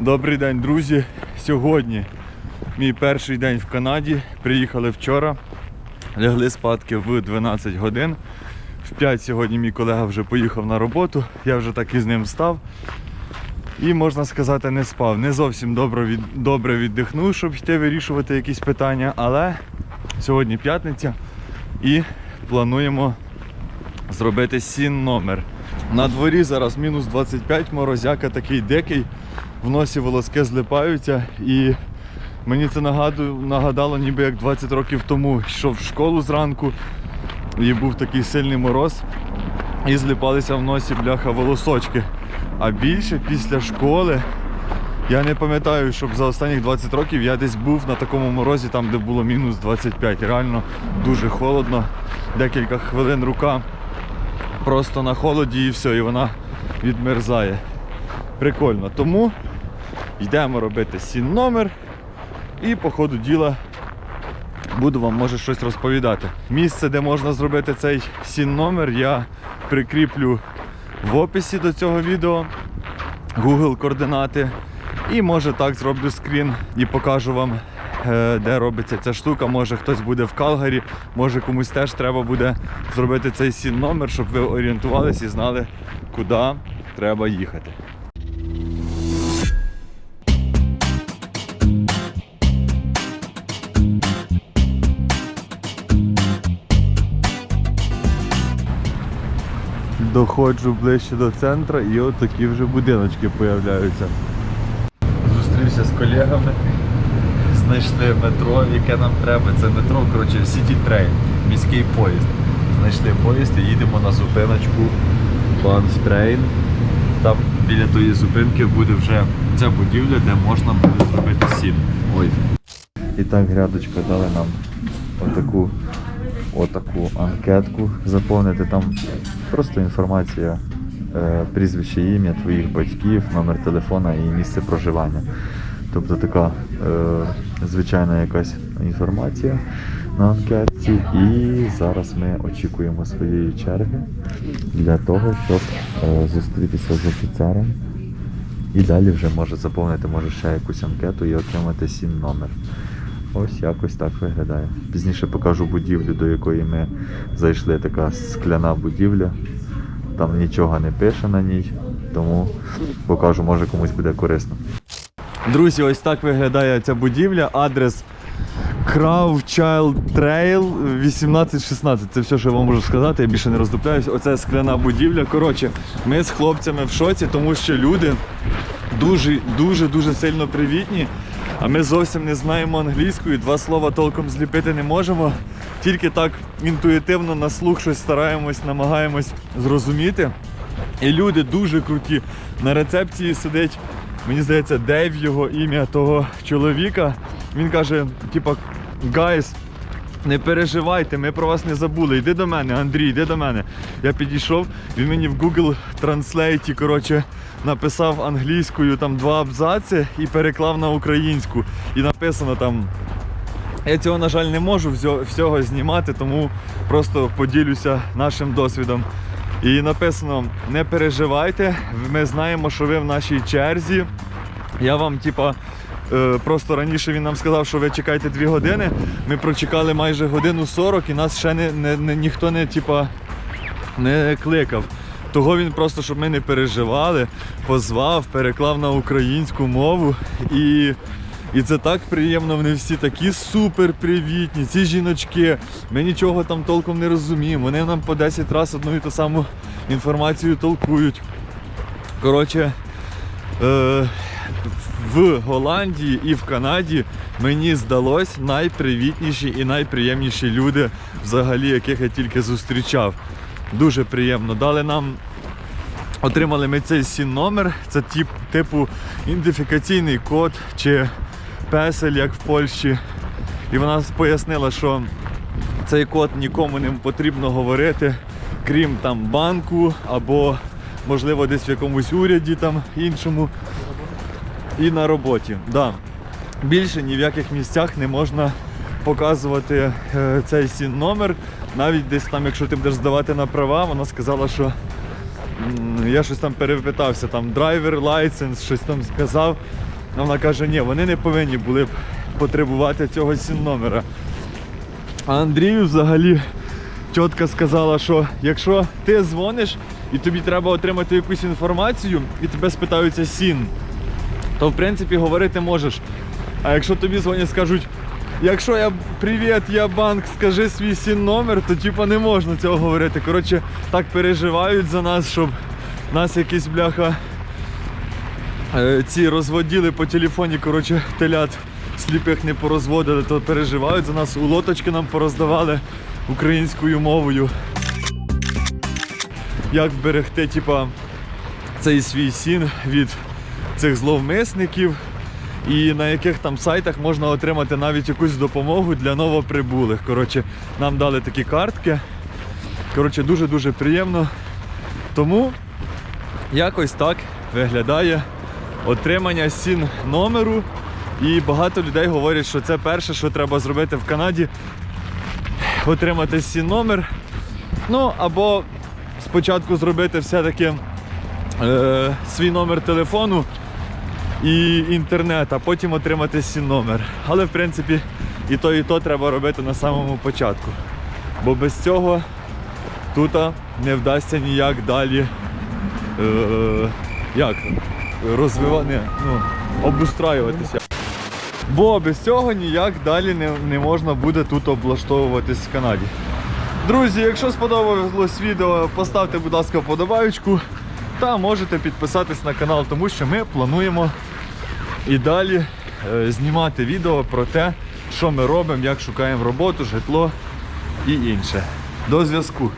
Добрий день, друзі. Сьогодні мій перший день в Канаді. Приїхали вчора. Лягли спадки в 12 годин. В 5 сьогодні мій колега вже поїхав на роботу. Я вже так і з ним встав. І можна сказати, не спав. Не зовсім добре, від... добре віддихнув, щоб йти вирішувати якісь питання. Але сьогодні п'ятниця і плануємо зробити сін номер. На дворі зараз мінус 25, морозяка такий дикий, в носі волоски злипаються і мені це нагадую, нагадало, ніби як 20 років тому йшов в школу зранку і був такий сильний мороз, і злипалися в носі бляха волосочки. А більше після школи я не пам'ятаю, щоб за останніх 20 років я десь був на такому морозі, там де було мінус 25. Реально дуже холодно. Декілька хвилин рука просто на холоді і все, і вона відмерзає. Прикольно. Тому йдемо робити сін номер і по ходу діла буду вам може щось розповідати. Місце, де можна зробити цей сін номер, я прикріплю в описі до цього відео. Google координати. І може так зроблю скрін і покажу вам, де робиться ця штука. Може хтось буде в Калгарі, може комусь теж треба буде зробити цей сін номер, щоб ви орієнтувалися і знали, куди треба їхати. Доходжу ближче до центру і от такі вже будиночки появляються. Зустрівся з колегами, знайшли метро, яке нам треба. Це метро, коротше, City Train, міський поїзд. Знайшли поїзд і їдемо на зупиночку Train. Там біля тої зупинки буде вже ця будівля, де можна буде зробити сім. Ой. І так грядочка дали нам отаку, отаку анкетку заповнити. Там просто інформація, е, прізвище, ім'я твоїх батьків, номер телефона і місце проживання. Тобто така е, звичайна якась інформація на анкетці. І зараз ми очікуємо своєї черги для того, щоб е, зустрітися з офіцером. І далі вже може заповнити може ще якусь анкету і отримати сім номер. Ось якось так виглядає. Пізніше покажу будівлю, до якої ми зайшли. Така скляна будівля. Там нічого не пише на ній, тому покажу, може комусь буде корисно. Друзі, ось так виглядає ця будівля. Адрес Crouchild Trail 1816. Це все, що я вам можу сказати. Я більше не роздупляюсь. Оце скляна будівля. Коротше, ми з хлопцями в шоці, тому що люди дуже, дуже, дуже сильно привітні. А ми зовсім не знаємо англійської, два слова толком зліпити не можемо. Тільки так інтуїтивно на слух щось стараємось, намагаємось зрозуміти. І люди дуже круті. На рецепції сидить, мені здається, Дейв його ім'я того чоловіка. Він каже, типа, guys, не переживайте, ми про вас не забули. Йди до мене, Андрій, йди до мене. Я підійшов, він мені в Google Translate, коротше, написав англійською там два абзаци і переклав на українську. І написано там. Я цього, на жаль, не можу всього знімати, тому просто поділюся нашим досвідом. І написано: не переживайте, ми знаємо, що ви в нашій черзі. Я вам, типа, е, просто раніше він нам сказав, що ви чекаєте 2 години. Ми прочекали майже годину 40 і нас ще не, не, не, ніхто не, типа, не кликав. Того він просто, щоб ми не переживали, позвав, переклав на українську мову. І, і це так приємно, вони всі такі супер привітні, ці жіночки. Ми нічого там толком не розуміємо. Вони нам по 10 разів одну і ту саму інформацію толкують. Коротше, е, в Голландії і в Канаді мені здалось найпривітніші і найприємніші люди, взагалі, яких я тільки зустрічав. Дуже приємно. Дали нам. Отримали ми цей сін номер, це тип, типу ідентифікаційний код чи песель, як в Польщі. І вона пояснила, що цей код нікому не потрібно говорити, крім там банку або можливо десь в якомусь уряді там іншому і на роботі. Да. Більше ні в яких місцях не можна показувати е, цей сін номер. Навіть десь там, якщо ти будеш здавати на права, вона сказала, що я щось там перепитався, там драйвер лайсенс, щось там сказав. А Вона каже, ні, вони не повинні були б потребувати цього сін номера. А Андрію взагалі тітка сказала, що якщо ти дзвониш і тобі треба отримати якусь інформацію, і тебе спитаються сін, то в принципі говорити можеш. А якщо тобі дзвонять, скажуть, якщо я привіт, я банк, скажи свій сін номер, то типа не можна цього говорити. Коротше, так переживають за нас, щоб нас якісь бляха ці розводили по телефоні, коротше, телят сліпих не порозводили, то переживають за нас. У лоточки нам пороздавали українською мовою. Як вберегти, типа, цей свій сін від цих зловмисників, і на яких там сайтах можна отримати навіть якусь допомогу для новоприбулих. Коротше, нам дали такі картки. Коротше, дуже-дуже приємно. Тому якось так виглядає отримання сін номеру. І багато людей говорять, що це перше, що треба зробити в Канаді. Отримати сін номер. Ну, або спочатку зробити все-таки е, свій номер телефону і інтернет, а потім отримати сін номер. Але в принципі і то, і то треба робити на самому початку. Бо без цього тут не вдасться ніяк далі е, як, розвивати, ну, обустраюватися. Бо без цього ніяк далі не, не можна буде тут облаштовуватись в Канаді. Друзі, якщо сподобалось відео, поставте, будь ласка, вподобайку та можете підписатись на канал, тому що ми плануємо і далі е, знімати відео про те, що ми робимо, як шукаємо роботу, житло і інше. До зв'язку!